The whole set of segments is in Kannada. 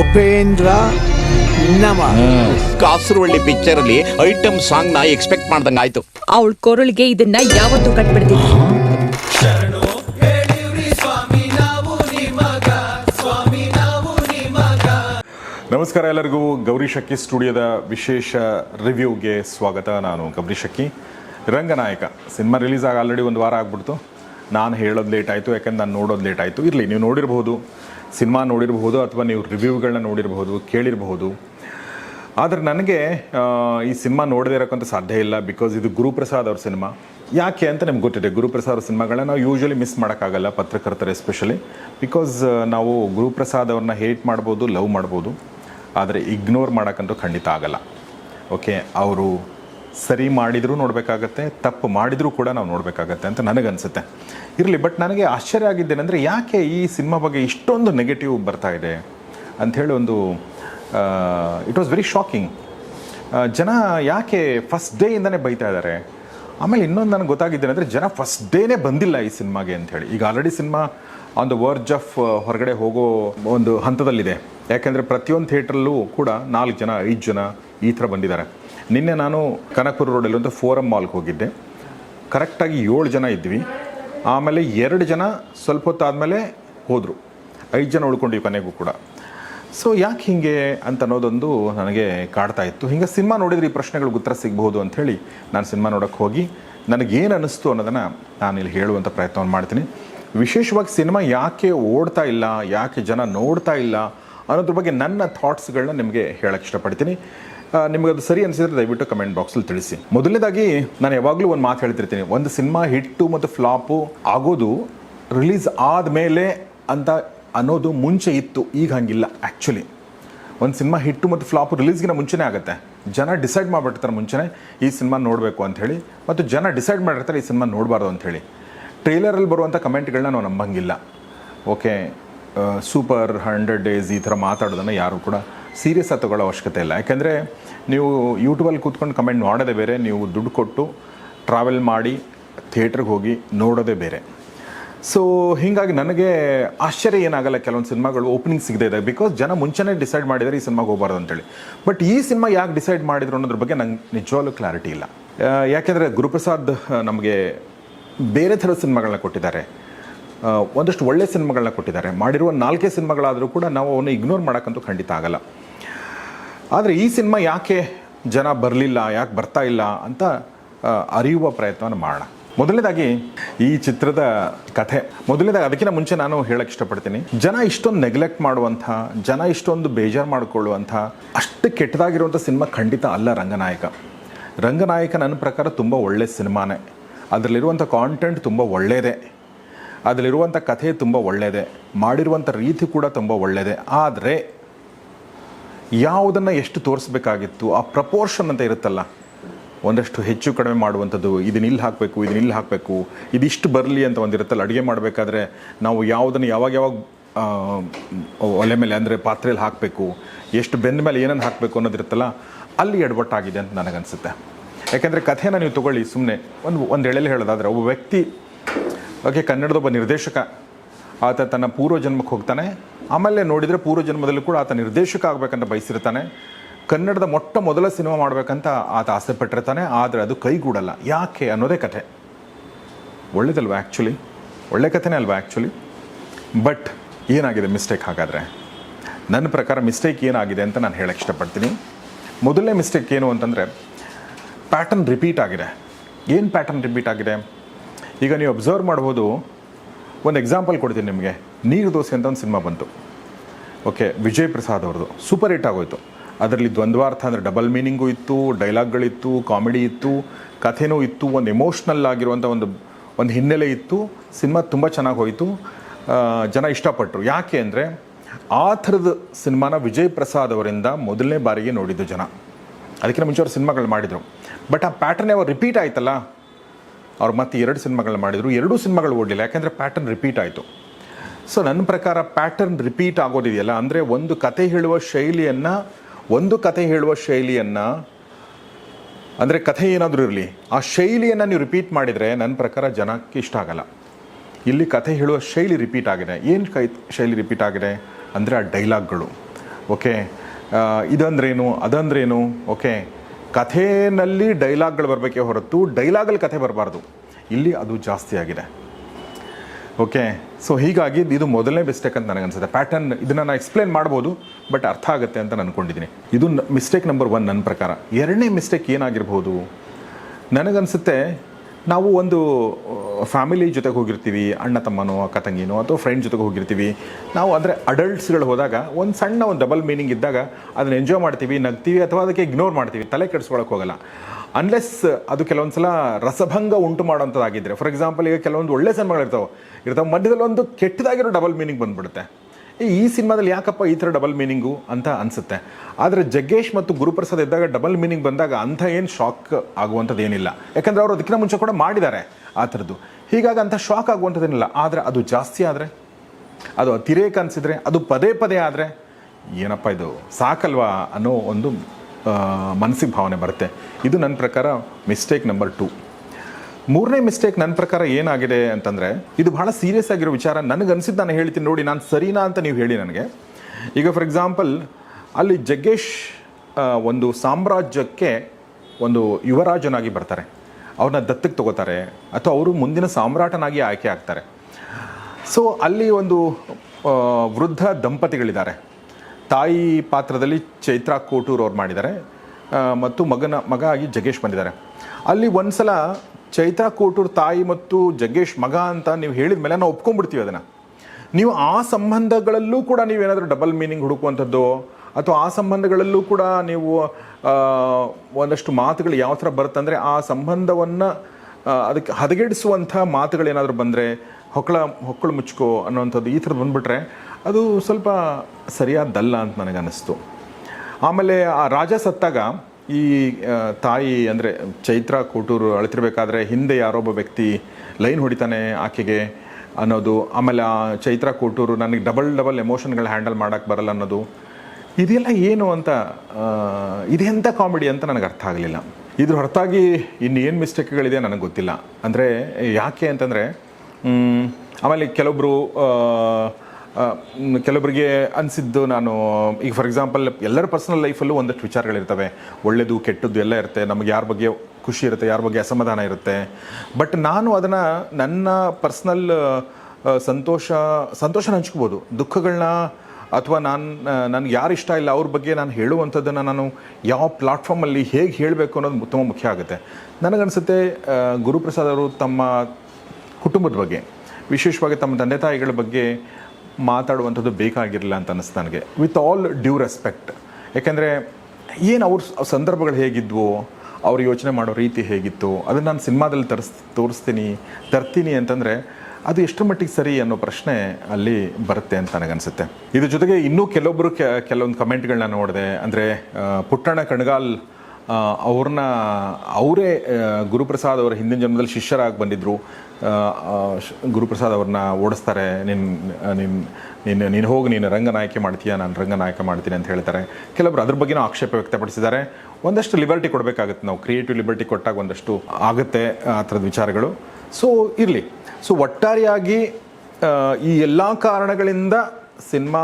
ಉಪೇಂದ್ರ ನಮ. ಕಾಸರವಳ್ಳಿ ಪಿಕ್ಚರ್ ಅಲ್ಲಿ ಐಟಮ್ ಸಾಂಗ್ನ ಎಕ್ಸ್ಪೆಕ್ಟ್ ಮಾಡ್ದಂಗ ಆಯ್ತು. ಅವಳ ಕೊರಳಿಗೆ ಇದನ್ನ ಯಾವತ್ತು ಕಟ್ಬಿಡ್ತೀನಿ. ನಮಸ್ಕಾರ ಎಲ್ಲರಿಗೂ. ಗೌರಿ ಶಕ್ಕಿ ಸ್ಟುಡಿಯೋದ ವಿಶೇಷ ರಿವ್ಯೂಗೆ ಸ್ವಾಗತ. ನಾನು ಗೌರಿ ಶಕ್ಕಿ ರಂಗನಾಯಕ. ಸಿನಿಮಾ ರಿಲೀಸ್ ಆಗಿ ಆಲ್ರೆಡಿ ಒಂದು ವಾರ ಆಗ್ಬಿಡ್ತು. ನಾನು ಹೇಳೋದು ಲೇಟ್ ಆಯಿತು ಯಾಕಂದ್ರೆ ನಾನು ನೋಡೋದು ಲೇಟ್ ಆಯಿತು. ಇರಲಿ ನೀವು ನೋಡಿರಬಹುದು. ಸಿನಿಮಾ ನೋಡಿರಬಹುದು ಅಥವಾ ನೀವು ರಿವ್ಯೂಗಳನ್ನ ನೋಡಿರಬಹುದು, ಕೇಳಿರಬಹುದು. ಆದರೆ ನನಗೆ ಈ ಸಿನಿಮಾ ನೋಡದೇ ಇರೋಕ್ಕಂತ ಸಾಧ್ಯ ಇಲ್ಲ ಬಿಕಾಸ್ ಇದು ಗುರುಪ್ರಸಾದ್ ಅವ್ರ ಸಿನಿಮಾ. ಯಾಕೆ ಅಂತ ನಿಮ್ಗೆ ಗೊತ್ತಿದೆ, ಗುರುಪ್ರಸಾದ್ ಅವ್ರ ಸಿನಿಮಾಗಳನ್ನ ನಾವು ಯೂಶ್ವಲಿ ಮಿಸ್ ಮಾಡೋಕ್ಕಾಗಲ್ಲ ಪತ್ರಕರ್ತರು ಎಸ್ಪೆಷಲಿ ಬಿಕಾಸ್ ನಾವು ಗುರುಪ್ರಸಾದ್ ಅವ್ರನ್ನ ಹೇಟ್ ಮಾಡ್ಬೋದು ಲವ್ ಮಾಡ್ಬೋದು. ಆದರೆ ಇಗ್ನೋರ್ ಮಾಡೋಕ್ಕಂತೂ ಖಂಡಿತ ಆಗಲ್ಲ. ಓಕೆ ಅವರು ಸರಿ ಮಾಡಿದರೂ ನೋಡಬೇಕಾಗತ್ತೆ, ತಪ್ಪು ಮಾಡಿದರೂ ಕೂಡ ನಾವು ನೋಡಬೇಕಾಗತ್ತೆ ಅಂತ ನನಗನ್ಸುತ್ತೆ. ಇರಲಿ, ಬಟ್ ನನಗೆ ಆಶ್ಚರ್ಯ ಆಗಿದ್ದೇನೆಂದರೆ ಯಾಕೆ ಈ ಸಿನಿಮಾ ಬಗ್ಗೆ ಇಷ್ಟೊಂದು ನೆಗೆಟಿವ್ ಬರ್ತಾ ಇದೆ ಅಂಥೇಳಿ ಒಂದು ಇಟ್ ವಾಸ್ ವೆರಿ ಶಾಕಿಂಗ್ ಜನ ಯಾಕೆ ಫಸ್ಟ್ ಡೇಯಿಂದನೇ ಬೈತಾ ಇದ್ದಾರೆ ಆಮೇಲೆ ಇನ್ನೊಂದು ನನಗೆ ಗೊತ್ತಾಗಿದ್ದೇನೆಂದರೆ ಜನ ಫಸ್ಟ್ ಡೇನೇ ಬಂದಿಲ್ಲ ಈ ಸಿನಿಮಾಗೆ ಅಂಥೇಳಿ. ಈಗ already cinema on the verge of ಹೊರಗಡೆ ಹೋಗೋ ಒಂದು ಹಂತದಲ್ಲಿದೆ. ಯಾಕೆಂದರೆ ಪ್ರತಿಯೊಂದು ಥಿಯೇಟ್ರಲ್ಲೂ ಕೂಡ ನಾಲ್ಕು ಜನ, ಐದು ಜನ ಈ ಥರ ಬಂದಿದ್ದಾರೆ. ನಿನ್ನೆ ನಾನು ಕನಕಪುರ ರೋಡಲ್ಲಿ ಒಂದು ಫೋರಮ್ ಮಾಲ್ಗೆ ಹೋಗಿದ್ದೆ. ಕರೆಕ್ಟಾಗಿ ಏಳು ಜನ ಇದ್ವಿ. ಆಮೇಲೆ ಎರಡು ಜನ ಸ್ವಲ್ಪ ಹೊತ್ತಾದಮೇಲೆ ಹೋದರು. ಐದು ಜನ ಉಳ್ಕೊಂಡ್ವಿ ಕೊನೆಗೂ ಕೂಡ. ಸೊ ಯಾಕೆ ಹೀಗೆ ಅಂತ ಅನ್ನೋದೊಂದು ನನಗೆ ಕಾಡ್ತಾ ಇತ್ತು. ಹಿಂಗೆ ಸಿನಿಮಾ ನೋಡಿದ್ರೆ ಈ ಪ್ರಶ್ನೆಗಳಿಗೆ ಉತ್ತರ ಸಿಗ್ಬೋದು ಅಂಥೇಳಿ ನಾನು ಸಿನಿಮಾ ನೋಡೋಕ್ಕೆ ಹೋಗಿ ನನಗೇನು ಅನ್ನಿಸ್ತು ಅನ್ನೋದನ್ನು ನಾನು ಇಲ್ಲಿ ಹೇಳುವಂಥ ಪ್ರಯತ್ನವನ್ನು ಮಾಡ್ತೀನಿ. ವಿಶೇಷವಾಗಿ ಸಿನಿಮಾ ಯಾಕೆ ಓಡ್ತಾ ಇಲ್ಲ, ಯಾಕೆ ಜನ ನೋಡ್ತಾ ಇಲ್ಲ ಅನ್ನೋದ್ರ ಬಗ್ಗೆ ನನ್ನ ಥಾಟ್ಸ್ಗಳನ್ನ ನಿಮಗೆ ಹೇಳಕ್ಕೆ ಇಷ್ಟಪಡ್ತೀನಿ. ಆ, ನಿಮಗೆ ಅದು ಸರಿ ಅನಿಸಿದ್ರೆ ದಯವಿಟ್ಟು ಕಮೆಂಟ್ ಬಾಕ್ಸಲ್ಲಿ ತಿಳಿಸಿ. ಮೊದಲನೇದಾಗಿ ನಾನು ಯಾವಾಗಲೂ ಒಂದು ಮಾತು ಹೇಳ್ತಿರ್ತೀನಿ. ಒಂದು ಸಿನಿಮಾ ಹಿಟ್ಟು ಮತ್ತು ಫ್ಲಾಪು ಆಗೋದು ರಿಲೀಸ್ ಆದಮೇಲೆ ಅಂತ ಅನ್ನೋದು ಮುಂಚೆ ಇತ್ತು. ಈಗ ಹಂಗಿಲ್ಲ ಆ್ಯಕ್ಚುಲಿ ಒಂದು ಸಿನಿಮಾ ಹಿಟ್ಟು ಮತ್ತು ಫ್ಲಾಪ್ ರಿಲೀಸ್ಗಿನ ಮುಂಚೆನೇ ಆಗುತ್ತೆ. ಜನ ಡಿಸೈಡ್ ಮಾಡಿಬಿಡ್ತಾರೆ ಮುಂಚೆನೇ ಈ ಸಿನಿಮಾ ನೋಡಬೇಕು ಅಂಥೇಳಿ ಮತ್ತು ಜನ ಡಿಸೈಡ್ ಮಾಡಿರ್ತಾರೆ ಈ ಸಿನಿಮಾ ನೋಡಬಾರ್ದು ಅಂಥೇಳಿ ಟ್ರೇಲರಲ್ಲಿ ಬರುವಂಥ ಕಮೆಂಟ್ಗಳನ್ನ ನಾವು ನಂಬಂಗಿಲ್ಲ. ಓಕೆ ಸೂಪರ್ ಹಂಡ್ರೆಡ್ ಡೇಸ್ ಈ ಥರ ಮಾತಾಡೋದನ್ನು ಯಾರು ಕೂಡ ಸೀರಿಯಸ್ ಆಗಿ ತಗೊಳ್ಳೋ ಅವಶ್ಯಕತೆ ಇಲ್ಲ. ಯಾಕೆಂದರೆ ನೀವು ಯೂಟ್ಯೂಬಲ್ಲಿ ಕೂತ್ಕೊಂಡು ಕಮೆಂಟ್ ಮಾಡೋದೇ ಬೇರೆ, ನೀವು ದುಡ್ಡು ಕೊಟ್ಟು ಟ್ರಾವೆಲ್ ಮಾಡಿ ಥಿಯೇಟ್ರಿಗೆ ಹೋಗಿ ನೋಡೋದೇ ಬೇರೆ. ಸೊ ಹೀಗಾಗಿ ನನಗೆ ಆಶ್ಚರ್ಯ ಏನಾಗಲ್ಲ, ಕೆಲವೊಂದು ಸಿನಿಮಾಗಳು ಓಪನಿಂಗ್ ಸಿಗದೇ ಇದೆ ಬಿಕಾಸ್ ಜನ ಮುಂಚೆನೇ ಡಿಸೈಡ್ ಮಾಡಿದರೆ ಈ ಸಿನಿಮಾಗೆ ಹೋಗಬಾರ್ದು ಅಂತೇಳಿ. ಬಟ್ ಈ ಸಿನಿಮಾ ಯಾಕೆ ಡಿಸೈಡ್ ಮಾಡಿದ್ರು ಅನ್ನೋದ್ರ ಬಗ್ಗೆ ನಂಗೆ ನಿಜವಾಗ್ಲೂ ಕ್ಲಾರಿಟಿ ಇಲ್ಲ. ಯಾಕೆಂದರೆ ಗುರುಪ್ರಸಾದ್ ನಮಗೆ ಬೇರೆ ಥರದ ಸಿನಿಮಾಗಳನ್ನ ಕೊಟ್ಟಿದ್ದಾರೆ. ಒಂದಷ್ಟು ಒಳ್ಳೆ ಸಿನಿಮಾಗಳನ್ನ ಕೊಟ್ಟಿದ್ದಾರೆ. ಮಾಡಿರುವ ನಾಲ್ಕೇ ಸಿನಿಮಾಗಳಾದರೂ ಕೂಡ ನಾವು ಅವನ್ನ ಇಗ್ನೋರ್ ಮಾಡೋಕ್ಕಂತೂ ಖಂಡಿತ ಆಗಲ್ಲ. ಆದರೆ ಈ ಸಿನಿಮಾ ಯಾಕೆ ಜನ ಬರಲಿಲ್ಲ, ಯಾಕೆ ಬರ್ತಾ ಇಲ್ಲ ಅಂತ ಅರಿಯುವ ಪ್ರಯತ್ನವನ್ನು ಮಾಡೋಣ. ಮೊದಲನೇದಾಗಿ ಈ ಚಿತ್ರದ ಕಥೆ. ಮೊದಲನೇದಾಗಿ ಅದಕ್ಕಿಂತ ಮುಂಚೆ ನಾನು ಹೇಳಕ್ಕೆ ಇಷ್ಟಪಡ್ತೀನಿ. ಜನ ಇಷ್ಟೊಂದು ನೆಗ್ಲೆಕ್ಟ್ ಮಾಡುವಂಥ, ಜನ ಇಷ್ಟೊಂದು ಬೇಜಾರು ಮಾಡಿಕೊಳ್ಳುವಂಥ, ಅಷ್ಟು ಕೆಟ್ಟದಾಗಿರುವಂಥ ಸಿನಿಮಾ ಖಂಡಿತ ಅಲ್ಲ ರಂಗನಾಯಕ. ರಂಗನಾಯಕ ನನ್ನ ಪ್ರಕಾರ ತುಂಬ ಒಳ್ಳೆ ಸಿನಿಮಾನೇ. ಅದರಲ್ಲಿರುವಂಥ ಕಾಂಟೆಂಟ್ ತುಂಬ ಒಳ್ಳೆಯದೇ. ಅದರಲ್ಲಿರುವಂಥ ಕಥೆ ತುಂಬ ಒಳ್ಳೆಯದೇ. ಮಾಡಿರುವಂಥ ರೀತಿ ಕೂಡ ತುಂಬ ಒಳ್ಳೆಯದೇ. ಆದರೆ ಯಾವುದನ್ನು ಎಷ್ಟು ತೋರಿಸ್ಬೇಕಾಗಿತ್ತು? ಆ ಪ್ರಪೋರ್ಷನ್ ಅಂತ ಇರುತ್ತಲ್ಲ. ಒಂದಷ್ಟು ಹೆಚ್ಚು ಕಡಿಮೆ ಮಾಡುವಂಥದ್ದು ಇದನ್ನ ಇಲ್ಲಿ ಹಾಕಬೇಕು ಇದನ್ನ ಇಲ್ಲಿ ಹಾಕಬೇಕು, ಇದಿಷ್ಟು ಬರಲಿ ಅಂತ ಒಂದಿರುತ್ತಲ್ಲ ಅಡುಗೆ ಮಾಡಬೇಕಾದ್ರೆ ನಾವು ಯಾವುದನ್ನು ಯಾವಾಗ ಯಾವಾಗ ಒಲೆ ಮೇಲೆ ಅಂದರೆ ಪಾತ್ರೆಯಲ್ಲಿ ಹಾಕಬೇಕು, ಎಷ್ಟು ಬೆಂದ ಮೇಲೆ ಏನನ್ನು ಹಾಕಬೇಕು ಅನ್ನೋದಿರುತ್ತಲ್ಲ ಅಲ್ಲಿ ಎಡವಟ್ಟಾಗಿದೆ ಅಂತ ನನಗನ್ಸುತ್ತೆ. ಯಾಕೆಂದರೆ ಕಥೆನ ನೀವು ತಗೊಳ್ಳಿ ಸುಮ್ಮನೆ ಒಂದು ಒಂದು ಎಳೆಯಲ್ಲಿ ಹೇಳೋದಾದರೆ, ಒಬ್ಬ ವ್ಯಕ್ತಿ, ಓಕೆ, ಕನ್ನಡದ ಒಬ್ಬ ನಿರ್ದೇಶಕ ಆತ ತನ್ನ ಪೂರ್ವ ಜನ್ಮಕ್ಕೆ ಹೋಗ್ತಾನೆ. ಆಮೇಲೆ ನೋಡಿದರೆ ಪೂರ್ವ ಜನ್ಮದಲ್ಲೂ ಕೂಡ ಆತ ನಿರ್ದೇಶಕ ಆಗಬೇಕಂತ ಬಯಸಿರ್ತಾನೆ. ಕನ್ನಡದ ಮೊಟ್ಟ ಮೊದಲ ಸಿನಿಮಾ ಮಾಡಬೇಕಂತ ಆತ ಆಸೆ ಪಟ್ಟಿರ್ತಾನೆ. ಆದರೆ ಅದು ಕೈಗೂಡಲ್ಲ. ಯಾಕೆ ಅನ್ನೋದೇ ಕಥೆ. ಒಳ್ಳೇದಲ್ವಾ ಆ್ಯಕ್ಚುಲಿ ಒಳ್ಳೆ ಕಥೆನೇ ಅಲ್ವಾ ಆ್ಯಕ್ಚುಲಿ ಬಟ್ ಏನಾಗಿದೆ ಮಿಸ್ಟೇಕ್ ಹಾಗಾದರೆ? ನನ್ನ ಪ್ರಕಾರ ಮಿಸ್ಟೇಕ್ ಏನಾಗಿದೆ ಅಂತ ನಾನು ಹೇಳಕ್ಕೆ ಇಷ್ಟಪಡ್ತೀನಿ. ಮೊದಲನೇ ಮಿಸ್ಟೇಕ್ ಏನು ಅಂತಂದರೆ ಪ್ಯಾಟರ್ನ್ ರಿಪೀಟ್ ಆಗಿದೆ. ಏನು ಪ್ಯಾಟರ್ನ್ ರಿಪೀಟ್ ಆಗಿದೆ? ಈಗ ನೀವು ಅಬ್ಸರ್ವ್ ಮಾಡ್ಬೋದು ಒಂದು ಎಕ್ಸಾಂಪಲ್ ಕೊಡ್ತೀನಿ ನಿಮಗೆ. ನೀರು ದೋಸೆ ಅಂತ ಒಂದು ಸಿನಿಮಾ ಬಂತು. ಓಕೆ ವಿಜಯ್ ಪ್ರಸಾದ್ ಅವ್ರದ್ದು ಸೂಪರ್ ಹಿಟ್ ಆಗೋಯ್ತು. ಅದರಲ್ಲಿ ದ್ವಂದ್ವಾರ್ಥ ಅಂದರೆ ಡಬಲ್ ಮೀನಿಂಗು ಇತ್ತು ಡೈಲಾಗ್ಗಳಿತ್ತು ಕಾಮಿಡಿ ಇತ್ತು ಕಥೆನೂ ಇತ್ತು, ಒಂದು ಎಮೋಷ್ನಲ್ ಆಗಿರುವಂಥ ಒಂದು ಒಂದು ಹಿನ್ನೆಲೆ ಇತ್ತು. ಸಿನಿಮಾ ತುಂಬ ಚೆನ್ನಾಗಿ ಹೋಯಿತು. ಜನ ಇಷ್ಟಪಟ್ಟರು ಯಾಕೆ ಅಂದರೆ ಆ ಥರದ ಸಿನಿಮಾನ ವಿಜಯ್ ಪ್ರಸಾದ್ ಅವರಿಂದ ಮೊದಲನೇ ಬಾರಿಗೆ ನೋಡಿದ್ದು ಜನ. ಅದಕ್ಕಿಂತ ಮುಂಚೆ ಅವ್ರು ಸಿನಿಮಾಗಳು ಮಾಡಿದರು. ಬಟ್ ಆ ಪ್ಯಾಟರ್ನ್ ಯಾವ ರಿಪೀಟ್ ಆಯ್ತಲ್ಲ ಅವ್ರು ಮತ್ತೆ ಎರಡು ಸಿನಿಮಾಗಳು ಮಾಡಿದರು. ಎರಡೂ ಸಿನಿಮಾಗಳು ಓಡಲಿಲ್ಲ. ಯಾಕೆಂದರೆ ಪ್ಯಾಟರ್ನ್ ರಿಪೀಟ್ ಆಯಿತು. ಸೊ ನನ್ನ ಪ್ರಕಾರ ಪ್ಯಾಟರ್ನ್ ರಿಪೀಟ್ ಆಗೋದಿದೆಯಲ್ಲ, ಅಂದರೆ ಒಂದು ಕತೆ ಹೇಳುವ ಶೈಲಿಯನ್ನು, ಒಂದು ಕತೆ ಹೇಳುವ ಶೈಲಿಯನ್ನು, ಅಂದರೆ ಕಥೆ ಏನಾದರೂ ಇರಲಿ, ಆ ಶೈಲಿಯನ್ನು ನೀವು ರಿಪೀಟ್ ಮಾಡಿದರೆ ನನ್ನ ಪ್ರಕಾರ ಜನಕ್ಕೆ ಇಷ್ಟ ಆಗಲ್ಲ. ಇಲ್ಲಿ ಕಥೆ ಹೇಳುವ ಶೈಲಿ ರಿಪೀಟ್ ಆಗಿದೆ. ಏನು ಕೈ, ಶೈಲಿ ರಿಪೀಟ್ ಆಗಿದೆ? ಅಂದರೆ ಆ ಡೈಲಾಗ್ಗಳು ಓಕೆ ಇದಂದ್ರೇನು? ಅದಂದ್ರೇನು? ಓಕೆ ಕಥೆನಲ್ಲಿ ಡೈಲಾಗ್ಗಳು ಬರಬೇಕೇ ಹೊರತು ಡೈಲಾಗಲ್ಲಿ ಕಥೆ ಬರಬಾರ್ದು. ಇಲ್ಲಿ ಅದು ಜಾಸ್ತಿ ಆಗಿದೆ. ಓಕೆ, ಸೊ ಹೀಗಾಗಿ ಇದು ಮೊದಲನೇ ಮಿಸ್ಟೇಕ್ ಅಂತ ನನಗನ್ಸುತ್ತೆ. ಪ್ಯಾಟರ್ನ್ ಇದನ್ನು ನಾನು ಎಕ್ಸ್ಪ್ಲೇನ್ ಮಾಡ್ಬೋದು ಬಟ್ ಅರ್ಥ ಆಗುತ್ತೆ ಅಂತ ನಾನು ಅನ್ಕೊಂಡಿದ್ದೀನಿ. ಇದು ಮಿಸ್ಟೇಕ್ ನಂಬರ್ ಒನ್ ನನ್ನ ಪ್ರಕಾರ. ಎರಡನೇ ಮಿಸ್ಟೇಕ್ ಏನಾಗಿರ್ಬೋದು? ನನಗನ್ಸುತ್ತೆ ನಾವು ಒಂದು ಫ್ಯಾಮಿಲಿ ಜೊತೆಗೆ ಹೋಗಿರ್ತೀವಿ, ಅಣ್ಣ ತಮ್ಮನೋ, ಅಕ್ಕ ತಂಗಿನೋ ಅಥವಾ ಫ್ರೆಂಡ್ ಜೊತೆಗೆ ಹೋಗಿರ್ತೀವಿ. ನಾವು ಅಂದರೆ ಅಡಲ್ಟ್ಸ್ಗಳು ಹೋದಾಗ ಒಂದು ಸಣ್ಣ ಒಂದು ಡಬಲ್ ಮೀನಿಂಗ್ ಇದ್ದಾಗ ಅದನ್ನ ಎಂಜಾಯ್ ಮಾಡ್ತೀವಿ, ನಗ್ತೀವಿ ಅಥವಾ ಅದಕ್ಕೆ ಇಗ್ನೋರ್ ಮಾಡ್ತೀವಿ, ತಲೆ ಕೆಡಿಸ್ಕೊಳಕ್ಕೆ ಹೋಗಲ್ಲ. ಅನ್ಲೆಸ್ ಅದು ಕೆಲವೊಂದು ಸಲ ರಸಭಂಗ ಉಂಟು ಮಾಡೋಂಥದ್ದಾಗಿದ್ದರೆ ಫಾರ್ ಎಕ್ಸಾಂಪಲ್ ಈಗ ಕೆಲವೊಂದು ಒಳ್ಳೆ ಸಿನಿಮಾಗಳಿರ್ತಾವೆ, ಇರ್ತಾವೆ, ಮಧ್ಯದಲ್ಲಿ ಒಂದು ಕೆಟ್ಟದಾಗಿರೋ ಡಬಲ್ ಮೀನಿಂಗ್ ಬಂದ್ಬಿಡುತ್ತೆ. ಈ ಈ ಸಿನಿಮಾದಲ್ಲಿ ಯಾಕಪ್ಪ ಈ ಥರ ಡಬಲ್ ಮೀನಿಂಗು ಅಂತ ಅನಿಸುತ್ತೆ. ಆದರೆ ಜಗ್ಗೇಶ್ ಮತ್ತು ಗುರುಪ್ರಸಾದ್ ಇದ್ದಾಗ ಡಬಲ್ ಮೀನಿಂಗ್ ಬಂದಾಗ ಅಂಥ ಏನು ಶಾಕ್ ಆಗುವಂಥದ್ದು ಏನಿಲ್ಲ ಯಾಕಂದರೆ ಅವರು ಅದಕ್ಕಿಂತ ಮುಂಚೆ ಕೂಡ ಮಾಡಿದ್ದಾರೆ ಆ ಥರದ್ದು. ಹೀಗಾಗಿ ಅಂಥ ಶಾಕ್ ಆಗುವಂಥದ್ದೇನಿಲ್ಲ. ಆದರೆ ಅದು ಜಾಸ್ತಿ ಆದರೆ? ಅದು ಅತಿರೇಕ ಅನಿಸಿದ್ರೆ, ಅದು ಪದೇ ಪದೇ ಆದರೆ? ಏನಪ್ಪ ಇದು? ಸಾಕಲ್ವಾ ಅನ್ನೋ ಒಂದು ಮನಸ್ಸಿಗೆ ಭಾವನೆ ಬರುತ್ತೆ. ಇದು ನನ್ನ ಪ್ರಕಾರ ಮಿಸ್ಟೇಕ್ ನಂಬರ್ ಟು ಮೂರನೇ ಮಿಸ್ಟೇಕ್ ನನ್ನ ಪ್ರಕಾರ ಏನಾಗಿದೆ ಅಂತಂದರೆ, ಇದು ಬಹಳ ಸೀರಿಯಸ್ ಆಗಿರೋ ವಿಚಾರ. ನನಗೆ ಅನಿಸಿದ್ದು ನಾನು ಹೇಳ್ತೀನಿ ನೋಡಿ, ನಾನು ಸರಿನಾ ಅಂತ ನೀವು ಹೇಳಿ ನನಗೆ. ಈಗ ಫಾರ್ ಎಕ್ಸಾಂಪಲ್ ಅಲ್ಲಿ ಜಗ್ಗೇಶ್ ಒಂದು ಸಾಮ್ರಾಜ್ಯಕ್ಕೆ ಒಂದು ಯುವರಾಜನಾಗಿ ಬರ್ತಾರೆ. ಅವ್ರನ್ನ ದತ್ತಕ್ಕೆ ತಗೋತಾರೆ, ಅಥವಾ ಅವರು ಮುಂದಿನ ಸಾಮ್ರಾಟನಾಗಿ ಆಯ್ಕೆ ಆಗ್ತಾರೆ. ಸೊ ಅಲ್ಲಿ ಒಂದು ವೃದ್ಧ ದಂಪತಿಗಳಿದ್ದಾರೆ. ತಾಯಿ ಪಾತ್ರದಲ್ಲಿ ಚೈತ್ರಾ ಕೋಟೂರ್ ಅವ್ರು ಮಾಡಿದ್ದಾರೆ. ಮತ್ತು ಮಗನ, ಮಗ ಆಗಿ ಜಗೇಶ್ ಬಂದಿದ್ದಾರೆ. ಅಲ್ಲಿ ಒಂದ್ಸಲ ಚೈತ್ರಾ ಕೋಟೂರ್ ತಾಯಿ ಮತ್ತು ಜಗ್ಗೇಶ್ ಮಗ ಅಂತ ನೀವು ಹೇಳಿದ ಮೇಲೆ ನಾವು ಒಪ್ಕೊಂಡ್ಬಿಡ್ತೀವಿ ಅದನ್ನು. ನೀವು ಆ ಸಂಬಂಧಗಳಲ್ಲೂ ಕೂಡ ನೀವೇನಾದರೂ ಡಬಲ್ ಮೀನಿಂಗ್ ಹುಡುಕುವಂಥದ್ದು, ಅಥವಾ ಆ ಸಂಬಂಧಗಳಲ್ಲೂ ಕೂಡ ನೀವು ಒಂದಷ್ಟು ಮಾತುಗಳು ಯಾವ ಥರ ಬರುತ್ತಂದರೆ ಆ ಸಂಬಂಧವನ್ನು ಅದಕ್ಕೆ ಹದಗೆಡಿಸುವಂಥ ಮಾತುಗಳೇನಾದರೂ ಬಂದರೆ ಹೊಕ್ಕಳ ಹೊಕ್ಕಳು ಮುಚ್ಕೋ ಅನ್ನೋವಂಥದ್ದು ಈ ಥರದ್ದು ಬಂದುಬಿಟ್ರೆ ಅದು ಸ್ವಲ್ಪ ಸರಿಯಾದ್ದಲ್ಲ ಅಂತ ನನಗೆ ಅನ್ನಿಸ್ತು ಆಮೇಲೆ ಆ ರಾಜ ಸತ್ತಾಗ ಈ ತಾಯಿ ಅಂದರೆ ಚೈತ್ರ ಕೋಟೂರು ಅಳತಿರ್ಬೇಕಾದ್ರೆ ಹಿಂದೆ ಯಾರೊಬ್ಬ ವ್ಯಕ್ತಿ ಲೈನ್ ಹೊಡಿತಾನೆ ಆಕೆಗೆ ಅನ್ನೋದು. ಆಮೇಲೆ ಆ ಚೈತ್ರ ಕೋಟೂರು ನನಗೆ ಡಬಲ್ ಡಬಲ್ ಎಮೋಷನ್ಗಳು ಹ್ಯಾಂಡಲ್ ಮಾಡೋಕ್ಕೆ ಬರಲ್ಲ ಅನ್ನೋದು. ಇದೆಲ್ಲ ಏನು ಅಂತ ಇದೆಂಥ ಕಾಮಿಡಿ ಅಂತ ನನಗೆ ಅರ್ಥ ಆಗಲಿಲ್ಲ. ಇದ್ರ ಹೊರತಾಗಿ ಇನ್ನೇನು ಮಿಸ್ಟೇಕ್ಗಳಿದೆ ನನಗೆ ಗೊತ್ತಿಲ್ಲ. ಅಂದರೆ ಯಾಕೆ ಅಂತಂದರೆ ಆಮೇಲೆ ಕೆಲವೊಬ್ಬರು ಕೆಲವೊಬ್ಬರಿಗೆ ಅನಿಸಿದ್ದು ನಾನು, ಈಗ ಫಾರ್ ಎಕ್ಸಾಂಪಲ್ ಎಲ್ಲರ ಪರ್ಸನಲ್ ಲೈಫಲ್ಲೂ ಒಂದಷ್ಟು ವಿಚಾರಗಳಿರ್ತವೆ. ಒಳ್ಳೆಯದು ಕೆಟ್ಟದ್ದು ಎಲ್ಲ ಇರುತ್ತೆ. ನಮಗೆ ಯಾರ ಬಗ್ಗೆ ಖುಷಿ ಇರುತ್ತೆ, ಯಾರ ಬಗ್ಗೆ ಅಸಮಾಧಾನ ಇರುತ್ತೆ. ಬಟ್ ನಾನು ಅದನ್ನು ನನ್ನ ಪರ್ಸ್ನಲ್ ಸಂತೋಷ, ಸಂತೋಷನ ಹಂಚ್ಕೋಬೋದು. ದುಃಖಗಳನ್ನ ಅಥವಾ ನಾನು ನನಗೆ ಯಾರು ಇಷ್ಟ ಇಲ್ಲ ಅವ್ರ ಬಗ್ಗೆ ನಾನು ಹೇಳುವಂಥದ್ದನ್ನು ನಾನು ಯಾವ ಪ್ಲಾಟ್ಫಾರ್ಮಲ್ಲಿ ಹೇಗೆ ಹೇಳಬೇಕು ಅನ್ನೋದು ತುಂಬ ಮುಖ್ಯ ಆಗುತ್ತೆ. ನನಗನ್ಸುತ್ತೆ ಗುರುಪ್ರಸಾದ್ ಅವರು ತಮ್ಮ ಕುಟುಂಬದ ಬಗ್ಗೆ, ವಿಶೇಷವಾಗಿ ತಮ್ಮ ತಂದೆ ತಾಯಿಗಳ ಬಗ್ಗೆ ಮಾತಾಡುವಂಥದ್ದು ಬೇಕಾಗಿರಲಿಲ್ಲ ಅಂತ ಅನ್ನಿಸ್ತು ನನಗೆ. ವಿತ್ ಆಲ್ ಡ್ಯೂ ರೆಸ್ಪೆಕ್ಟ್ ಯಾಕೆಂದರೆ ಏನು ಅವ್ರ ಸಂದರ್ಭಗಳು ಹೇಗಿದ್ವು, ಅವ್ರು ಯೋಚನೆ ಮಾಡೋ ರೀತಿ ಹೇಗಿತ್ತು, ಅದನ್ನು ನಾನು ಸಿನಿಮಾದಲ್ಲಿ ತರಿಸ್, ತೋರಿಸ್ತೀನಿ, ತರ್ತೀನಿ ಅಂತಂದರೆ ಅದು ಎಷ್ಟರ ಮಟ್ಟಿಗೆ ಸರಿ ಅನ್ನೋ ಪ್ರಶ್ನೆ ಅಲ್ಲಿ ಬರುತ್ತೆ ಅಂತ ನನಗನ್ಸುತ್ತೆ. ಇದ್ರ ಜೊತೆಗೆ ಇನ್ನೂ ಕೆಲವೊಬ್ಬರು ಕೆಲವೊಂದು ಕಮೆಂಟ್ಗಳನ್ನ ನೋಡಿದೆ, ಅಂದರೆ ಪುಟ್ಟಣ್ಣ ಕಣಗಾಲ್ ಅವ್ರನ್ನ ಅವರೇ ಗುರುಪ್ರಸಾದ್ ಅವರ ಹಿಂದಿನ ಜನ್ಮದಲ್ಲಿ ಶಿಷ್ಯರಾಗಿ ಬಂದಿದ್ದರು ಗುರುಪ್ರಸಾದ್ ಅವ್ರನ್ನ ಓಡಿಸ್ತಾರೆ. ನಿನ್ನ ನಿನ್ನ ನೀನು ನೀನು ಹೋಗಿ, ನೀನು ರಂಗನಾಯಕಿ ಮಾಡ್ತೀಯ? ನಾನು ರಂಗನಾಯಕ ಮಾಡ್ತೀನಿ ಅಂತ ಹೇಳ್ತಾರೆ. ಕೆಲವರು ಅದ್ರ ಬಗ್ಗೆನೂ ಆಕ್ಷೇಪ ವ್ಯಕ್ತಪಡಿಸಿದ್ದಾರೆ. ಒಂದಷ್ಟು ಲಿಬರ್ಟಿ ಕೊಡಬೇಕಾಗುತ್ತೆ ನಾವು. ಕ್ರಿಯೇಟಿವ್ ಲಿಬರ್ಟಿ ಕೊಟ್ಟಾಗ ಒಂದಷ್ಟು ಆಗುತ್ತೆ ಆ ಥರದ ವಿಚಾರಗಳು. ಸೊ, ಇರಲಿ. ಸೊ, ಒಟ್ಟಾರೆಯಾಗಿ ಈ ಎಲ್ಲ ಕಾರಣಗಳಿಂದ ಸಿನಿಮಾ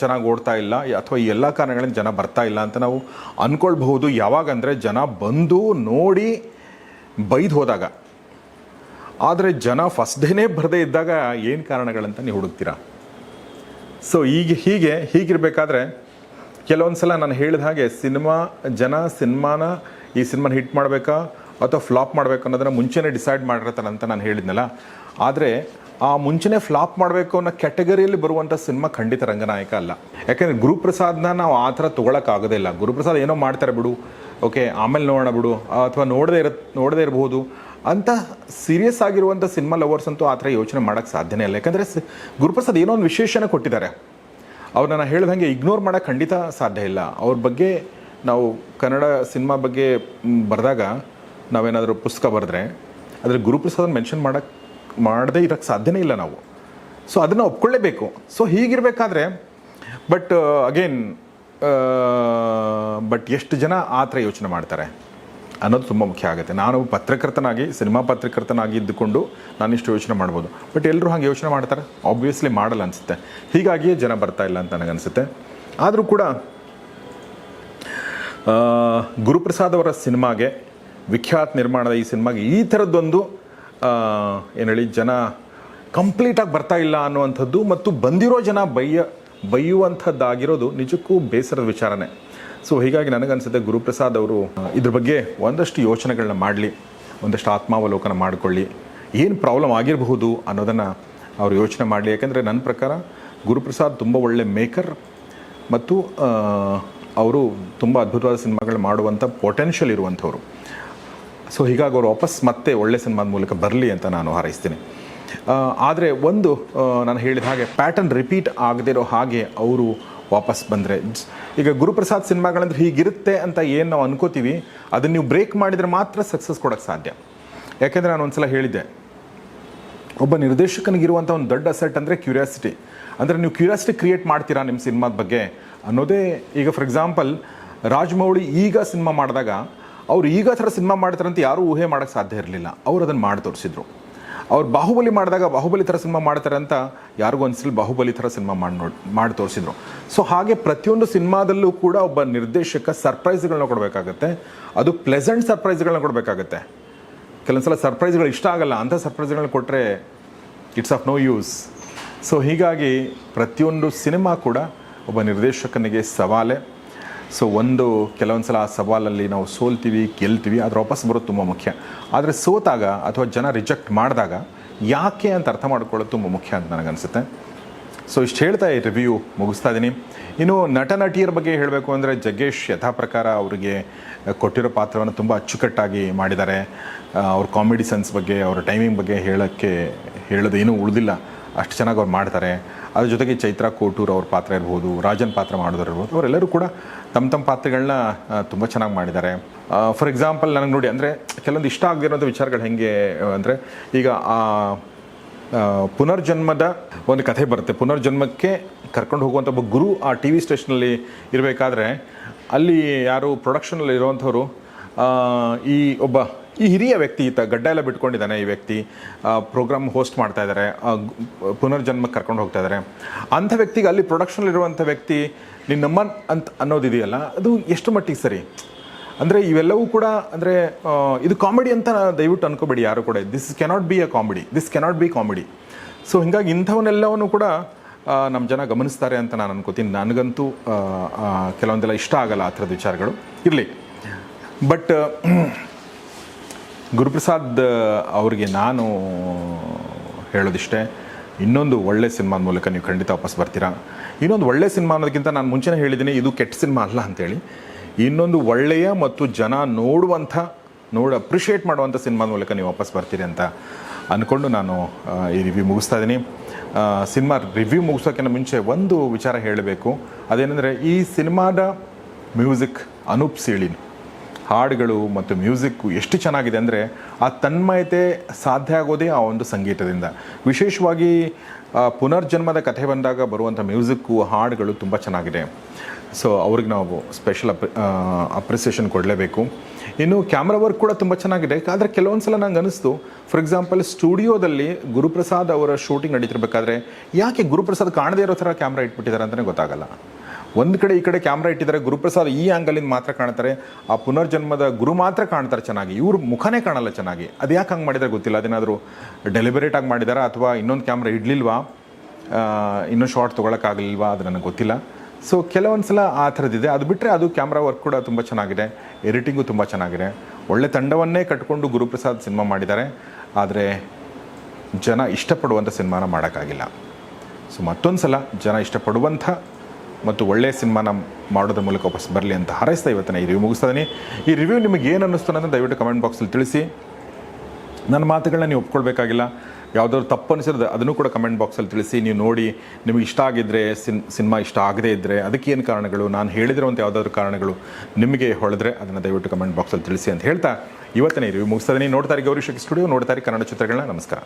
ಚೆನ್ನಾಗಿ ಓಡ್ತಾ ಇಲ್ಲ. ಅಥವಾ ಈ ಎಲ್ಲ ಕಾರಣಗಳಿಂದ ಜನ ಬರ್ತಾ ಇಲ್ಲ ಅಂತ ನಾವು ಅಂದ್ಕೊಳ್ಬಹುದು ಯಾವಾಗ ಅಂದರೆ ಜನ ಬಂದು ನೋಡಿ ಬೈದು ಹೋದಾಗ. ಆದರೆ ಜನ ಫಸ್ಟ್ ಡೇನೇ ಬರದೇ ಇದ್ದಾಗ ಏನು ಕಾರಣಗಳಂತ ನೀವು ಹುಡುಕ್ತೀರಾ? ಸೊ ಈಗ ಹೀಗೆ, ಹೀಗಿರಬೇಕಾದ್ರೆ ಕೆಲವೊಂದು ಸಲ ನಾನು ಹೇಳಿದ ಹಾಗೆ ಸಿನಿಮಾ, ಜನ ಸಿನಿಮಾನ ಈ ಸಿನಿಮಾನ ಹಿಟ್ ಮಾಡಬೇಕಾ ಅಥವಾ ಫ್ಲಾಪ್ ಮಾಡಬೇಕು ಅನ್ನೋದನ್ನು ಮುಂಚೆನೇ ಡಿಸೈಡ್ ಮಾಡಿರ್ತಾರೆ ಅಂತ ನಾನು ಹೇಳಿದ್ನಲ್ಲ. ಆದರೆ ಆ ಮುಂಚೆನೇ ಫ್ಲಾಪ್ ಮಾಡಬೇಕು ಅನ್ನೋ ಕ್ಯಾಟಗರಿಯಲ್ಲಿ ಬರುವಂಥ ಸಿನಿಮಾ ಖಂಡಿತ ರಂಗನಾಯಕ ಅಲ್ಲ. ಯಾಕೆಂದರೆ ಗುರುಪ್ರಸಾದ್ನ ನಾವು ಆ ಥರ ಇಲ್ಲ. ಗುರುಪ್ರಸಾದ್ ಏನೋ ಮಾಡ್ತಾರೆ ಬಿಡು, ಓಕೆ, ಆಮೇಲೆ ನೋಡೋಣ ಬಿಡು, ಅಥವಾ ನೋಡದೇ ಇರ ನೋಡದೇ ಇರಬಹುದು ಅಂತ ಸೀರಿಯಸ್ ಆಗಿರುವಂಥ ಸಿನಿಮಾ ಲವರ್ಸ್ ಅಂತೂ ಆ ಥರ ಯೋಚನೆ ಮಾಡೋಕ್ಕೆ ಸಾಧ್ಯನೇ ಇಲ್ಲ. ಯಾಕಂದರೆ ಗುರುಪ್ರಸಾದ್ ಏನೋ ಒಂದು ವಿಶೇಷನ ಕೊಟ್ಟಿದ್ದಾರೆ. ಅವ್ರನ್ನ ನಾನು ಹೇಳ್ದಂಗೆ ಇಗ್ನೋರ್ ಮಾಡೋಕ್ಕೆ ಖಂಡಿತ ಸಾಧ್ಯ ಇಲ್ಲ. ಅವ್ರ ಬಗ್ಗೆ ನಾವು ಕನ್ನಡ ಸಿನಿಮಾ ಬಗ್ಗೆ ಬರೆದಾಗ ನಾವೇನಾದರೂ ಪುಸ್ತಕ ಬರೆದ್ರೆ ಅದ್ರ ಗುರುಪ್ರಸಾದ್ ಮೆನ್ಷನ್ ಮಾಡೋಕ್ಕೆ ಮಾಡದೇ ಇರೋಕ್ಕೆ ಸಾಧ್ಯನೇ ಇಲ್ಲ ನಾವು. ಸೊ ಅದನ್ನು ಒಪ್ಕೊಳ್ಳೇಬೇಕು. ಸೊ ಹೀಗಿರಬೇಕಾದ್ರೆ ಬಟ್ ಅಗೇನ್ ಬಟ್ ಎಷ್ಟು ಜನ ಆ ಥರ ಯೋಚನೆ ಮಾಡ್ತಾರೆ? ಅನ್ನೋದು ತುಂಬ ಮುಖ್ಯ ಆಗುತ್ತೆ. ನಾನು ಪತ್ರಕರ್ತನಾಗಿ ಸಿನಿಮಾ ಪತ್ರಕರ್ತನಾಗಿ ಇದ್ದುಕೊಂಡು ನಾನು ಇಷ್ಟು ಯೋಚನೆ ಮಾಡ್ಬೋದು. ಬಟ್ ಎಲ್ಲರೂ ಹಾಗೆ ಯೋಚನೆ ಮಾಡ್ತಾರೆ? ಆಬ್ವಿಯಸ್ಲಿ ಮಾಡಲ್ಲ ಅನಿಸುತ್ತೆ. ಹೀಗಾಗಿಯೇ ಜನ ಬರ್ತಾ ಇಲ್ಲ ಅಂತ ನನಗನ್ಸುತ್ತೆ. ಆದರೂ ಕೂಡ ಆ, ಗುರುಪ್ರಸಾದ್ ಅವರ ಸಿನಿಮಾಗೆ ವಿಖ್ಯಾತ್ ನಿರ್ಮಾಣದ ಈ ಸಿನಿಮಾಗೆ ಈ ಥರದ್ದೊಂದು ಏನು ಹೇಳಿ ಜನ ಕಂಪ್ಲೀಟಾಗಿ ಬರ್ತಾ ಇಲ್ಲ ಅನ್ನುವಂಥದ್ದು ಮತ್ತು ಬಂದಿರೋ ಜನ ಬೈಯ ಬೈಯುವಂಥದ್ದಾಗಿರೋದು ನಿಜಕ್ಕೂ ಬೇಸರದ ವಿಚಾರನೇ. ಸೊ ಹೀಗಾಗಿ ನನಗನ್ಸುತ್ತೆ ಗುರುಪ್ರಸಾದ್ ಅವರು ಇದ್ರ ಬಗ್ಗೆ ಒಂದಷ್ಟು ಯೋಚನೆಗಳನ್ನ ಮಾಡಲಿ, ಒಂದಷ್ಟು ಆತ್ಮಾವಲೋಕನ ಮಾಡಿಕೊಳ್ಳಿ. ಏನು ಪ್ರಾಬ್ಲಮ್ ಆಗಿರಬಹುದು ಅನ್ನೋದನ್ನು ಅವರು ಯೋಚನೆ ಮಾಡಲಿ. ಯಾಕೆಂದರೆ ನನ್ನ ಪ್ರಕಾರ ಗುರುಪ್ರಸಾದ್ ತುಂಬ ಒಳ್ಳೆ ಮೇಕರ್ ಮತ್ತು ಅವರು ತುಂಬ ಅದ್ಭುತವಾದ ಸಿನಿಮಾಗಳು ಮಾಡುವಂಥ ಪೊಟೆನ್ಷಿಯಲ್ ಇರುವಂಥವ್ರು. ಸೊ ಹೀಗಾಗಿ ಅವರು ವಾಪಸ್ ಮತ್ತೆ ಒಳ್ಳೆ ಸಿನಿಮಾದ ಮೂಲಕ ಬರಲಿ ಅಂತ ನಾನು ಹಾರೈಸ್ತೀನಿ. ಆದರೆ ಒಂದು ನಾನು ಹೇಳಿದ ಹಾಗೆ ಪ್ಯಾಟರ್ನ್ ರಿಪೀಟ್ ಆಗದಿರೋ ಹಾಗೆ ಅವರು ವಾಪಸ್ ಬಂದರೆ. ಈಗ ಗುರುಪ್ರಸಾದ್ ಸಿನಿಮಾಗಳಂದ್ರೆ ಹೀಗಿರುತ್ತೆ ಅಂತ ಏನು ನಾವು ಅನ್ಕೋತೀವಿ, ಅದನ್ನು ನೀವು ಬ್ರೇಕ್ ಮಾಡಿದರೆ ಮಾತ್ರ ಸಕ್ಸಸ್ ಕೊಡೋಕ್ಕೆ ಸಾಧ್ಯ. ಯಾಕೆಂದರೆ ನಾನು ಒಂದು ಸಲ ಹೇಳಿದ್ದೆ, ಒಬ್ಬ ನಿರ್ದೇಶಕನಿಗಿರುವಂಥ ಒಂದು ದೊಡ್ಡ ಅಸೆಟ್ ಅಂದರೆ ಕ್ಯೂರಿಯಾಸಿಟಿ ಅಂದರೆ ನೀವು ಕ್ಯೂರಿಯಾಸಿಟಿ ಕ್ರಿಯೇಟ್ ಮಾಡ್ತೀರಾ ನಿಮ್ಮ ಸಿನಿಮಾದ ಬಗ್ಗೆ ಅನ್ನೋದೇ ಈಗ ಫಾರ್ ಎಕ್ಸಾಂಪಲ್ ರಾಜಮೌಳಿ ಈಗ ಸಿನಿಮಾ ಮಾಡಿದಾಗ ಅವ್ರು ಈಗ ಥರ ಸಿನಿಮಾ ಮಾಡ್ತಾರೆ ಅಂತ ಯಾರೂ ಊಹೆ ಮಾಡೋಕ್ಕೆ ಸಾಧ್ಯ ಇರಲಿಲ್ಲ. ಅವ್ರು ಅದನ್ನು ಮಾಡಿ ತೋರಿಸಿದ್ರು. ಅವ್ರು ಬಾಹುಬಲಿ ಮಾಡಿದಾಗ ಬಾಹುಬಲಿ ಥರ ಸಿನಿಮಾ ಮಾಡ್ತಾರೆ ಅಂತ ಯಾರಿಗೂ ಅನಿಸಲಿ ಬಾಹುಬಲಿ ಥರ ಸಿನಿಮಾ ಮಾಡಿ ನೋಡಿ, ಮಾಡಿ ತೋರಿಸಿದ್ರು. ಸೊ ಹಾಗೆ ಪ್ರತಿಯೊಂದು ಸಿನಿಮಾದಲ್ಲೂ ಕೂಡ ಒಬ್ಬ ನಿರ್ದೇಶಕ ಸರ್ಪ್ರೈಸ್ಗಳನ್ನ ಕೊಡಬೇಕಾಗತ್ತೆ. ಅದು ಪ್ಲೆಸೆಂಟ್ ಸರ್ಪ್ರೈಸ್ಗಳನ್ನ ಕೊಡಬೇಕಾಗತ್ತೆ. ಕೆಲವೊಂದ್ಸಲ ಸರ್ಪ್ರೈಸ್ಗಳು ಇಷ್ಟ ಆಗಲ್ಲ, ಅಂಥ ಸರ್ಪ್ರೈಸ್ಗಳನ್ನ ಕೊಟ್ಟರೆ it's of no use so ಹೀಗಾಗಿ ಪ್ರತಿಯೊಂದು ಸಿನಿಮಾ ಕೂಡ ಒಬ್ಬ ನಿರ್ದೇಶಕನಿಗೆ ಸವಾಲೆ. ಸೊ ಒಂದು ಕೆಲವೊಂದು ಸಲ ಆ ಸವಾಲಲ್ಲಿ ನಾವು ಸೋಲ್ತೀವಿ, ಗೆಲ್ತೀವಿ ಅದ್ರ ವಾಪಸ್ ಬರೋದು ತುಂಬ ಮುಖ್ಯ. ಆದರೆ ಸೋತಾಗ ಅಥವಾ ಜನ ರಿಜೆಕ್ಟ್ ಮಾಡಿದಾಗ ಯಾಕೆ ಅಂತ ಅರ್ಥ ಮಾಡ್ಕೊಳ್ಳೋದು ತುಂಬ ಮುಖ್ಯ ಅಂತ ನನಗನ್ಸುತ್ತೆ. ಸೊ ಇಷ್ಟು ಹೇಳ್ತಾ ಈ ರಿವ್ಯೂ ಮುಗಿಸ್ತಾ ಇದ್ದೀನಿ ಇನ್ನು ನಟ ನಟಿಯರ ಬಗ್ಗೆ ಹೇಳಬೇಕು ಅಂದರೆ ಜಗ್ಗೇಶ್ ಯಥಾ ಪ್ರಕಾರ ಅವರಿಗೆ ಕೊಟ್ಟಿರೋ ಪಾತ್ರವನ್ನು ತುಂಬ ಅಚ್ಚುಕಟ್ಟಾಗಿ ಮಾಡಿದ್ದಾರೆ. ಅವ್ರ ಕಾಮಿಡಿ ಸೆನ್ಸ್ ಬಗ್ಗೆ, ಅವರ ಟೈಮಿಂಗ್ ಬಗ್ಗೆ ಹೇಳೋಕ್ಕೆ ಹೇಳೋದು ಏನೂ ಉಳಿದಿಲ್ಲ. ಅಷ್ಟು ಚೆನ್ನಾಗಿ ಅವ್ರು ಮಾಡ್ತಾರೆ. ಅದ್ರ ಜೊತೆಗೆ ಚೈತ್ರಾ ಕೋಟೂರ್ ಅವ್ರ ಪಾತ್ರ ಇರ್ಬೋದು, ರಾಜನ್ ಪಾತ್ರ ಮಾಡೋರು ಇರ್ಬೋದು, ಅವರೆಲ್ಲರೂ ಕೂಡ ತಮ್ಮ ತಮ್ಮ ಪಾತ್ರಗಳನ್ನ ತುಂಬ ಚೆನ್ನಾಗಿ ಮಾಡಿದ್ದಾರೆ. ಫಾರ್ ಎಕ್ಸಾಂಪಲ್ ನನಗೆ ನೋಡಿ, ಅಂದರೆ ಕೆಲವೊಂದು ಇಷ್ಟ ಆಗದಿರೋಂಥ ವಿಚಾರಗಳು ಹೆಂಗೆ, ಅಂದರೆ ಈಗ ಆ ಪುನರ್ಜನ್ಮದ ಒಂದು ಕಥೆ ಬರುತ್ತೆ. ಪುನರ್ಜನ್ಮಕ್ಕೆ ಕರ್ಕೊಂಡು ಹೋಗುವಂಥ ಒಬ್ಬ ಗುರು ಆ ಟಿ ವಿ ಸ್ಟೇಷನಲ್ಲಿ ಇರಬೇಕಾದ್ರೆ ಅಲ್ಲಿ ಯಾರು ಪ್ರೊಡಕ್ಷನಲ್ಲಿ ಇರುವಂಥವ್ರು ಈ ಒಬ್ಬ ಈ ಹಿರಿಯ ವ್ಯಕ್ತಿ ಈತ ಗಡ್ಡ ಎಲ್ಲ ಬಿಟ್ಕೊಂಡಿದ್ದಾನೆ, ಈ ವ್ಯಕ್ತಿ ಪ್ರೋಗ್ರಾಮ್ ಹೋಸ್ಟ್ ಮಾಡ್ತಾ ಇದ್ದಾರೆ ಪುನರ್ಜನ್ಮಕ್ಕೆ ಕರ್ಕೊಂಡು ಹೋಗ್ತಾ ಇದ್ದಾರೆ. ಅಂಥ ವ್ಯಕ್ತಿಗೆ ಅಲ್ಲಿ ಪ್ರೊಡಕ್ಷನಲ್ಲಿರುವಂಥ ವ್ಯಕ್ತಿ ನಿನ್ನಮ್ಮ ನಮ್ಮ ಅಂತ ಅನ್ನೋದಿದೆಯಲ್ಲ, ಅದು ಎಷ್ಟು ಮಟ್ಟಿಗೆ ಸರಿ? ಅಂದರೆ ಇವೆಲ್ಲವೂ ಕೂಡ, ಅಂದರೆ ಇದು ಕಾಮಿಡಿ ಅಂತ ದಯವಿಟ್ಟು ಅನ್ಕೋಬೇಡಿ, ಯಾರು ಕೂಡ. This cannot be a comedy this cannot be comedy so ಹಿಂಗಾಗಿ ಇಂಥವನ್ನೆಲ್ಲವನ್ನು ಕೂಡ ನಮ್ಮ ಜನ ಗಮನಿಸ್ತಾರೆ ಅಂತ ನಾನು ಅನ್ಕೋತೀನಿ. ನನಗಂತೂ ಕೆಲವೊಂದೆಲ್ಲ ಇಷ್ಟ ಆಗಲ್ಲ ಆ ಥರದ ವಿಚಾರಗಳು. ಇರಲಿ. ಬಟ್ ಗುರುಪ್ರಸಾದ್ ಅವರಿಗೆ ನಾನು ಹೇಳೋದಿಷ್ಟೇ, ಇನ್ನೊಂದು ಒಳ್ಳೆ ಸಿನಿಮಾದ ಮೂಲಕ ನೀವು ಖಂಡಿತ ವಾಪಸ್ ಬರ್ತೀರಾ? ಇನ್ನೊಂದು ಒಳ್ಳೆ ಸಿನಿಮಾ ಅನ್ನೋದಕ್ಕಿಂತ ನಾನು ಮುಂಚೆನೇ ಹೇಳಿದ್ದೀನಿ, ಇದು ಕೆಟ್ಟ ಸಿನಿಮಾ ಅಲ್ಲ ಅಂತೇಳಿ. ಇನ್ನೊಂದು ಒಳ್ಳೆಯ ಮತ್ತು ಜನ ನೋಡುವಂಥ, ನೋಡು ಅಪ್ರಿಷಿಯೇಟ್ ಮಾಡುವಂಥ ಸಿನಿಮಾದ ಮೂಲಕ ನೀವು ವಾಪಸ್ ಬರ್ತೀರಿ ಅಂತ ಅಂದ್ಕೊಂಡು ನಾನು ಈ ರಿವ್ಯೂ ಮುಗಿಸ್ತಾ ಇದ್ದೀನಿ. ಸಿನಿಮಾ ರಿವ್ಯೂ ಮುಗಿಸೋಕ್ಕಿಂತ ಮುಂಚೆ ಒಂದು ವಿಚಾರ ಹೇಳಬೇಕು. ಅದೇನೆಂದರೆ ಈ ಸಿನಿಮಾದ ಮ್ಯೂಸಿಕ್ ಅನೂಪ್ ಸೀಳಿನ್. ಹಾಡುಗಳು ಮತ್ತು ಮ್ಯೂಸಿಕ್ಕು ಎಷ್ಟು ಚೆನ್ನಾಗಿದೆ ಅಂದರೆ ಆ ತನ್ಮಯತೆ ಸಾಧ್ಯ ಆಗೋದೇ ಆ ಒಂದು ಸಂಗೀತದಿಂದ. ವಿಶೇಷವಾಗಿ ಪುನರ್ಜನ್ಮದ ಕಥೆ ಬಂದಾಗ ಬರುವಂಥ ಮ್ಯೂಸಿಕ್ಕು, ಹಾಡುಗಳು ತುಂಬ ಚೆನ್ನಾಗಿದೆ. ಸೊ ಅವ್ರಿಗೆ ನಾವು ಸ್ಪೆಷಲ್ ಅಪ್ ಅಪ್ರಿಸಿಯೇಷನ್ ಕೊಡಲೇಬೇಕು. ಇನ್ನು ಕ್ಯಾಮ್ರಾ ವರ್ಕ್ ಕೂಡ ತುಂಬ ಚೆನ್ನಾಗಿದೆ. ಆದರೆ ಕೆಲವೊಂದು ಸಲ ನಂಗೆ ಅನಿಸ್ತು ಫಾರ್ ಎಕ್ಸಾಂಪಲ್ ಸ್ಟುಡಿಯೋದಲ್ಲಿ ಗುರುಪ್ರಸಾದ್ ಅವರ ಶೂಟಿಂಗ್ ನಡೀತಿರ್ಬೇಕಾದ್ರೆ, ಯಾಕೆ ಗುರುಪ್ರಸಾದ್ ಕಾಣದೇ ಇರೋ ಥರ ಕ್ಯಾಮ್ರಾ ಇಟ್ಬಿಟ್ಟಿದ್ದಾರೆ ಅಂತಲೇ ಗೊತ್ತಾಗಲ್ಲ. ಒಂದು ಕಡೆ ಈ ಕಡೆ ಕ್ಯಾಮ್ರಾ ಇಟ್ಟಿದ್ದಾರೆ, ಗುರುಪ್ರಸಾದ್ ಈ ಆ್ಯಂಗಲಿಂದ ಮಾತ್ರ ಕಾಣ್ತಾರೆ, ಆ ಪುನರ್ಜನ್ಮದ ಗುರು ಮಾತ್ರ ಕಾಣ್ತಾರೆ ಚೆನ್ನಾಗಿ, ಇವ್ರ ಮುಖನೇ ಕಾಣಲ್ಲ ಚೆನ್ನಾಗಿ. ಅದು ಯಾಕೆ ಹಂಗೆ ಮಾಡಿದ್ದಾರೆ ಗೊತ್ತಿಲ್ಲ, ಅದೇನಾದರೂ ಡೆಲಿಬರೇಟ್ ಆಗಿ ಮಾಡಿದಾರಾ ಅಥವಾ ಇನ್ನೊಂದು ಕ್ಯಾಮ್ರಾ ಇಡ್ಲಿಲ್ವಾ? ಇನ್ನೂ ಶಾರ್ಟ್ ತೊಗೊಳಕ್ಕಾಗಲಿಲ್ವಾ ಅದು ನನಗೆ ಗೊತ್ತಿಲ್ಲ. ಸೊ ಕೆಲವೊಂದು ಸಲ ಆ ಥರದ್ದಿದೆ. ಅದು ಬಿಟ್ಟರೆ ಅದು ಕ್ಯಾಮ್ರಾ ವರ್ಕ್ ಕೂಡ ತುಂಬ ಚೆನ್ನಾಗಿದೆ ಎಡಿಟಿಂಗು ತುಂಬ ಚೆನ್ನಾಗಿದೆ. ಒಳ್ಳೆ ತಂಡವನ್ನೇ ಕಟ್ಕೊಂಡು ಗುರುಪ್ರಸಾದ್ ಸಿನಿಮಾ ಮಾಡಿದ್ದಾರೆ. ಆದರೆ ಜನ ಇಷ್ಟಪಡುವಂಥ ಸಿನಿಮಾನ ಮಾಡೋಕ್ಕಾಗಿಲ್ಲ. ಸೊ ಮತ್ತೊಂದು ಸಲ ಜನ ಇಷ್ಟಪಡುವಂಥ ಮತ್ತು ಒಳ್ಳೆಯ ಸಿನಿಮಾನ ಮಾಡೋದ್ರ ಮೂಲಕ ವಾಪಸ್ ಬರಲಿ ಅಂತ ಹಾರೈಸ್ತಾ ಇವತ್ತಿನ ಈ ರಿವ್ಯೂ ಮುಗಿಸ್ತಾ. ಈ ರಿವ್ಯೂ ನಿಮಗೆ ಏನು ಅನ್ನಿಸ್ತು ಅಂತ ದಯವಿಟ್ಟು ಕಮೆಂಟ್ ಬಾಕ್ಸಲ್ಲಿ ತಿಳಿಸಿ. ನನ್ನ ಮಾತುಗಳನ್ನ ನೀವು ಒಪ್ಕೊಳ್ಬೇಕಾಗಿಲ್ಲ. ಯಾವುದಾದ್ರು ತಪ್ಪು ಅನಿಸಿದ್ರೆ ಅದನ್ನು ಕೂಡ ಕಮೆಂಟ್ ಬಾಕ್ಸಲ್ಲಿ ತಿಳಿಸಿ. ನೀವು ನೋಡಿ, ನಿಮಗೆ ಇಷ್ಟ ಆಗಿದ್ದರೆ ಸಿನ್, ಸಿನಿಮಾ ಇಷ್ಟ ಆಗದೇ ಇದ್ದರೆ ಏನು ಕಾರಣಗಳು, ನಾನು ಹೇಳಿದಿರುವಂಥ ಯಾವುದಾದ್ರು ಕಾರಣಗಳು ನಿಮಗೆ ಹೊಳೆದ್ರೆ ಅದನ್ನು ದಯವಿಟ್ಟು ಕಮೆಂಟ್ ಬಾಕ್ಸಲ್ಲಿ ತಿಳಿಸಿ ಅಂತ ಹೇಳ್ತಾ ಇವತ್ತಿನ ರಿವ್ಯೂ ಮುಗಿಸ್ತಾ ಇದೀನಿ. ನೋಡ್ತಾರೆ ಗೌರಿ ಶಕ್ತಿ ಸ್ಟುಡಿಯೋ ನೋಡ್ತಾರೆ ಕನ್ನಡ ಚಿತ್ರಗಳನ್ನ. ನಮಸ್ಕಾರ.